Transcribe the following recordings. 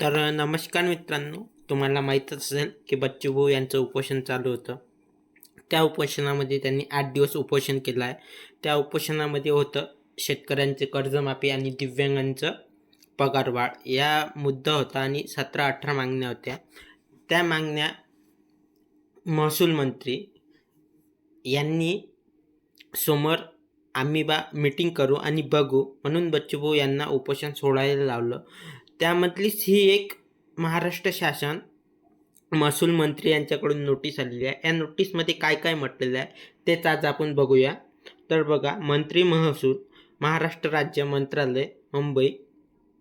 तर नमस्कार मित्रांनो. तुम्हाला माहीतच असेल की बच्चूभाऊ यांचं उपोषण चालू होतं. त्या उपोषणामध्ये त्यांनी आठ दिवस उपोषण केलं आहे. त्या उपोषणामध्ये होतं शेतकऱ्यांचे कर्जमाफी आणि दिव्यांगांचं पगारवाढ. या मुद्दा होता आणि सतरा अठरा मागण्या होत्या. त्या मागण्या महसूल मंत्री यांनी समोर आम्ही बा मीटिंग करू आणि बघू म्हणून बच्चूभाऊ यांना उपोषण सोडायला लावलं. त्यामधलीच ही एक महाराष्ट्र शासन महसूल मंत्री यांच्याकडून नोटीस आलेली आहे. या नोटीसमध्ये काय काय म्हटलेलं आहे तेच आज आपण बघूया. तर बघा मंत्री महसूल महाराष्ट्र राज्य मंत्रालय मुंबई.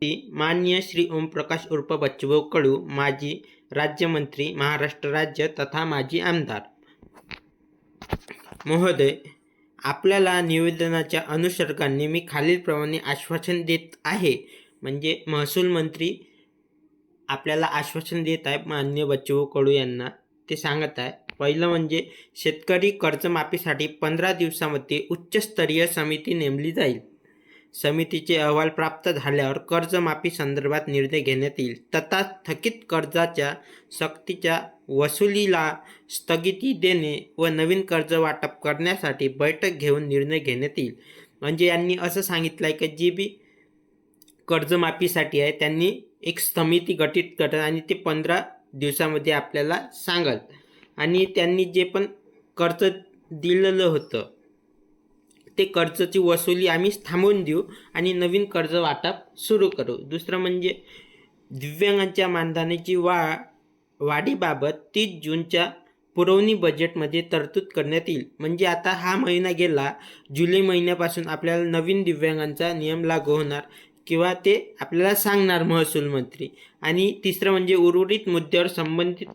ती मान्य श्री ओमप्रकाश उर्फ बच्चूभाऊ कडू माजी राज्यमंत्री महाराष्ट्र राज्य तथा माजी आमदार. महोदय आपल्याला निवेदनाच्या अनुसर्गाने मी खालीलप्रमाणे आश्वासन देत आहे. म्हणजे महसूल मंत्री आपल्याला आश्वासन देत आहे मान्य बच्चू कडू यांना. ते सांगत आहे पहिलं म्हणजे शेतकरी कर्जमाफीसाठी पंधरा दिवसामध्ये उच्चस्तरीय समिती नेमली जाईल. समितीचे अहवाल प्राप्त झाल्यावर कर्जमाफी संदर्भात निर्णय घेण्यात येईल. तथा थकीत कर्जाच्या सक्तीच्या वसुलीला स्थगिती देणे व नवीन कर्ज वाटप करण्यासाठी बैठक घेऊन निर्णय घेण्यात येईल. म्हणजे यांनी असं सांगितलं आहे की जी बी कर्जमाफीसाठी आहे. त्यांनी एक समिती गठीत करतात आणि ते पंधरा दिवसामध्ये आपल्याला सांगाल. आणि त्यांनी जे पण कर्ज दिलेलं होतं ते कर्जाची वसुली आम्ही थांबवून देऊ आणि नवीन कर्ज वाटप सुरू करू. दुसरं म्हणजे दिव्यांगांच्या मानधनाची वा वाढीबाबत तीस जूनच्या पुरवणी बजेटमध्ये तरतूद करण्यात येईल. म्हणजे आता हा महिना गेला जुलै महिन्यापासून आपल्याला नवीन दिव्यांगांचा नियम लागू होणार. किंवा ते आपल्याला सांगणार महसूल मंत्री. आणि तिसरं म्हणजे उर्वरित मुद्द्यावर संबंधित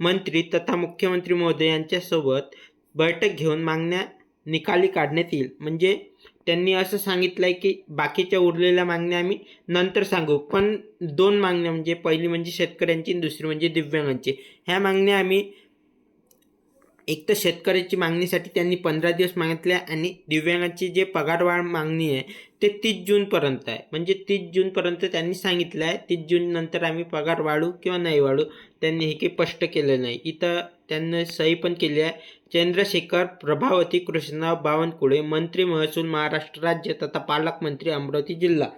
मंत्री तथा मुख्यमंत्री महोदय यांच्यासोबत बैठक घेऊन मागण्या निकाली काढण्यात येईल. म्हणजे त्यांनी असं सांगितलं आहे की बाकीच्या उरलेल्या मागण्या आम्ही नंतर सांगू. पण दोन मागण्या म्हणजे पहिली म्हणजे शेतकऱ्यांची दुसरी म्हणजे दिव्यांगांची. ह्या मागण्या आम्ही एक तर शेतकऱ्याची मागणीसाठी त्यांनी पंधरा दिवस मागितल्या आणि दिव्यांगाची जे पगारवाढ मागणी आहे ते तीस जूनपर्यंत आहे. म्हणजे तीस जूनपर्यंत त्यांनी सांगितलं आहे तीस जून नंतर आम्ही पगार वाढू किंवा नाही वाढू त्यांनी हे काही स्पष्ट केलं नाही. इथं त्यांनी सही पण केली आहे. चंद्रशेखर प्रभावती कृष्णराव बावनकुळे मंत्री महसूल महाराष्ट्र राज्य तथा पालकमंत्री अमरावती जिल्हा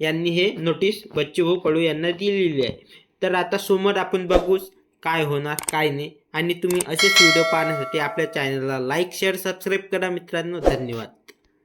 यांनी हे नोटीस बच्चूभाऊ कडू यांना दिलेली आहे. तर आता समोर आपण बघूच काय होणार काय नाही. आणि तुम्ही असेच व्हिडिओ पाहण्यासाठी आपल्या चॅनलला लाईक शेअर सबस्क्राईब करा मित्रांनो. धन्यवाद.